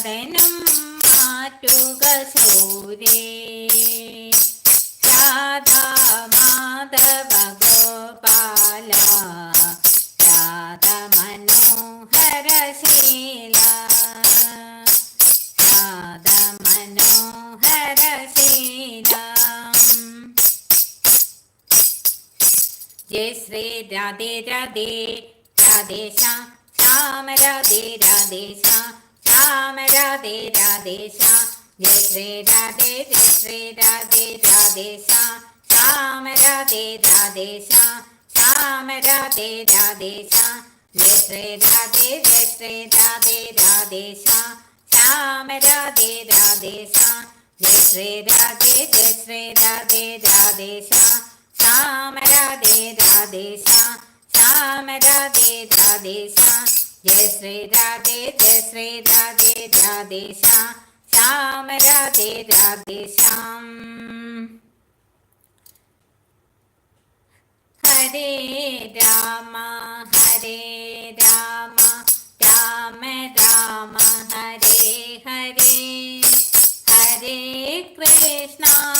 മദനം മാറ്റുക സൂരേ. രാധാ മാധവ ഗോപാല. രാധ മനോഹര ശീല. രാധ മനോഹര ശീല. ജയ ശ്രീ രാധേ രാധേ. രാധേശ ശ്യാമ രാധേ രാധേശ ശ്യാമ രാധേ രാധേശ ജയ ശ്രീ രാധേ ജയ ശ്രീ രാധേ രാധേശ ശ്യാമ രാധേ രാധേശ ശ്യാമ രാധേ രാധേശ ജയ ശ്രീ രാധേ ജയ ശ്രീ രാധേ രാധേശ ശ്യാമ രാധേ രാധേശ ജയ ശ്രീ രാധേ ജയ ശ്രീ രാധേ രാധേശ ശ്യാമ രാധേ രാധേശ ശ്യാമ രാധേ രാധേശ ജയ ശ്രീ രാധേ ജയ ശ്രീ രാധേ രാധേശ ശ്യാമ രാധേ രാധേശാം ഹരേ രാമ ഹരേ രാമ രാമ രാമ ഹരേ ഹരേ ഹരേ കൃഷ്ണ ഹരേ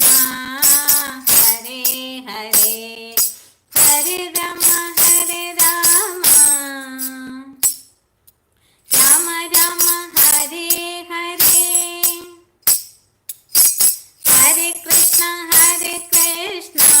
കൃഷ്ണ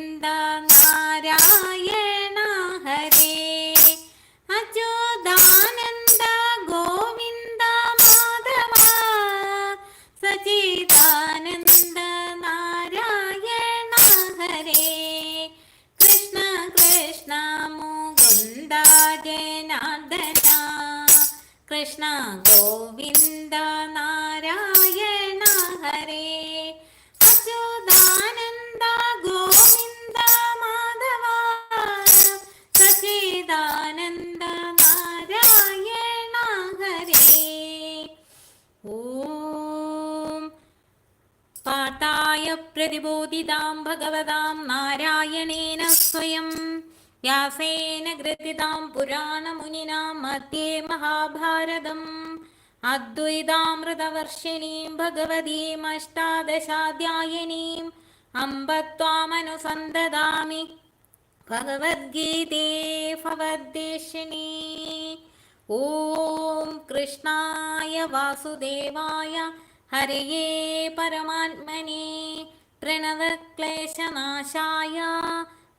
കൃഷ്ണ ഗോവിന്ദ നാരായണ ഹരേ. അച്യുതാനന്ദ ഗോവിന്ദ മാധവ. സചിദാനന്ദ നാരായണ ഹരേ. ഓം. പാട്ടായ പ്രതിബോധിതാം ഭഗവതാം നാരായണേന സ്വയം. വ്യാസേന ഗ്രഥിതാം പുരാണമുനിനാം മധ്യേ മഹാഭാരതം. അദ്വൈതാമൃതവർഷിണീം ഭഗവതീം അഷ്ടാദശാധ്യായനീം അമ്പ ത്വാമനുസന്തദാമി ഭഗവദ്ഗീതേ ഭവദ്ദേശിണീ ഓം കൃഷ്ണായ വാസുദേവായ ഹരയേ പരമാത്മനെ. പ്രണവക്ലേശനാശായ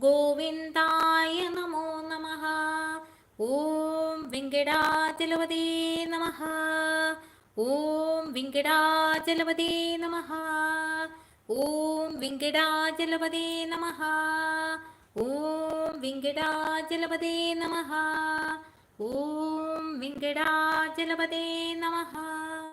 ഗോവിന്ദായ നമോ നമ. ഓം വെങ്കടാചലപതേ നമ. ഓം വെങ്കടാചലപതേ നമ. ഓം വെങ്കടാചലപതേ നമ. ഓം വെങ്കടാചലപതേ നമ. ഓം വെങ്കടാചലപതേ നമഃ.